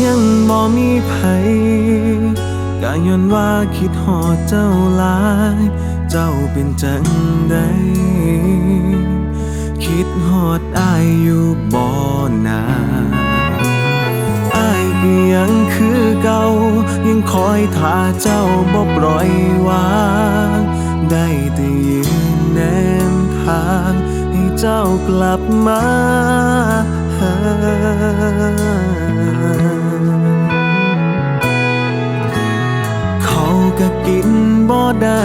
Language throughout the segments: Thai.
ยังบ่มีไผก็ย้อนว่าคิดหอดเจ้าหลาย เจ้าเป็นจังใดคิดหอดอายอยู่บ่นาอายก็ยังคือเก่า ยังคอยท่าเจ้าบ่ปล่อยวางได้แต่ยืนแนมทางให้เจ้ากลับมาหา เขาก็กินบ่ได้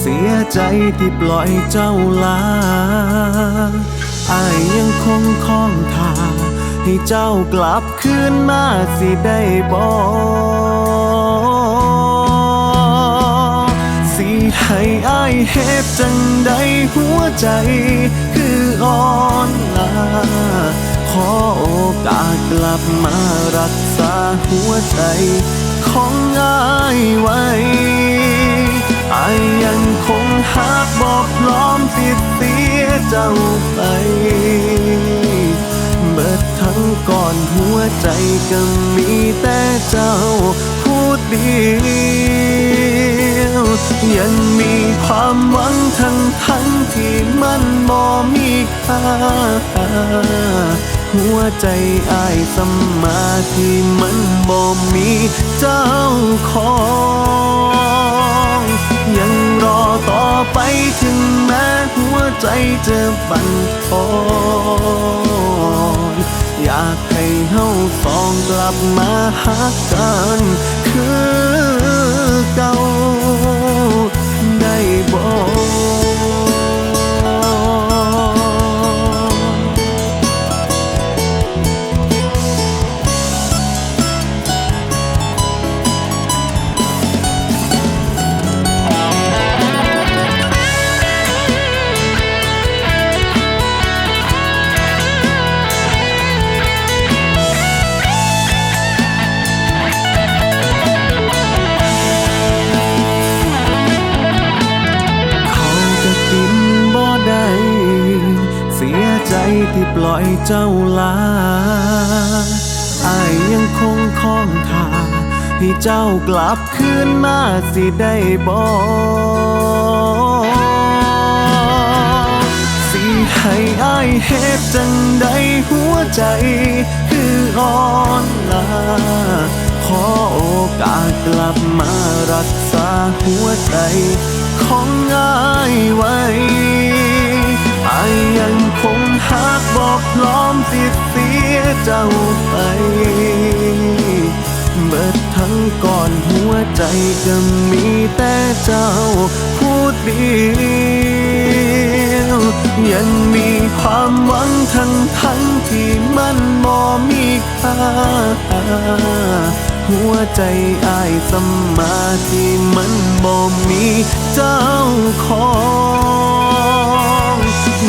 เสียใจที่ปล่อยเจ้าลาอายยังคงคล้องทาให้เจ้ากลับคืนมาสิได้บ่สิให้อายเฮ็ดจังใดหัวใจ คืออ่อนลา ขอโอกาสกลับมารักษาหัวใจของอายไว้อายยังคงหักบอกพร้อมติดเสียเจ้าไป เบิดทั้งก่อนหัวใจก็มีแต่เจ้าพูดเดียวยังมีความหวังทั้งทั้งที่มันบ่มีค่า หัวใจอายสมาที่มันบ่มีเจ้าของ ยังรอต่อไปถึงแม้หัวใจจะบันทอนอยากให้เฮาสองกลับมาหากันคือ ที่ปล่อยเจ้าลาอายยังคงคล้องทาให้เจ้ากลับคืนมาสิได้บ่สิให้อายเฮ็ดจังใดหัวใจ คืออ่อนลาขอโอกาสกลับมารักษาหัวใจ ของอายไว้อายยังคง จ้าไป เบิดทั้งก่อนหัวใจก็มีแต่เจ้าพูดเดียวยังมีความหวังทั้งทั้งที่มันบ่มีค่าหัวใจอายสมมาที่มันบ่มีเจ้าของ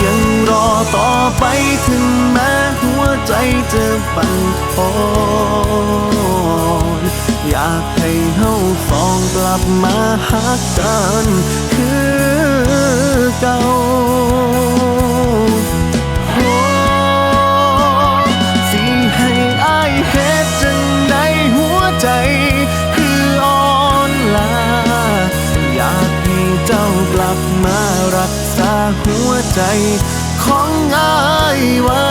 ยังรอต่อไปถึงแม้หัวใจจะบันทอนอยากให้เฮาสองกลับมาหากันคือเก่า เจ้ากลับมารักษาหัวใจของอายไว้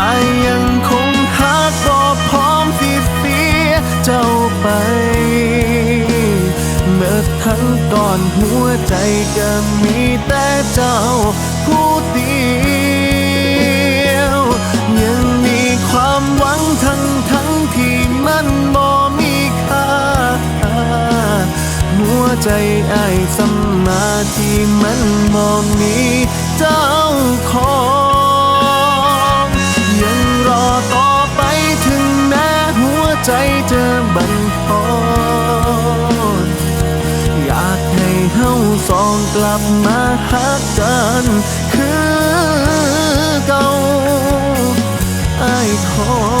อายยังคงหักบ่พร้อมสิเสียเจ้าไปเมื่อทั้งก่อนหัวใจก็มีแต่เจ้าผู้เดียว ใจไอ้สมาธิมันบอกนี้เจ้าของยังรอต่อไปถึงแม้หัวใจเธอบันทอนอยากให้เฮาสองกลับมาหักกันคือเก่าไอ้ขอ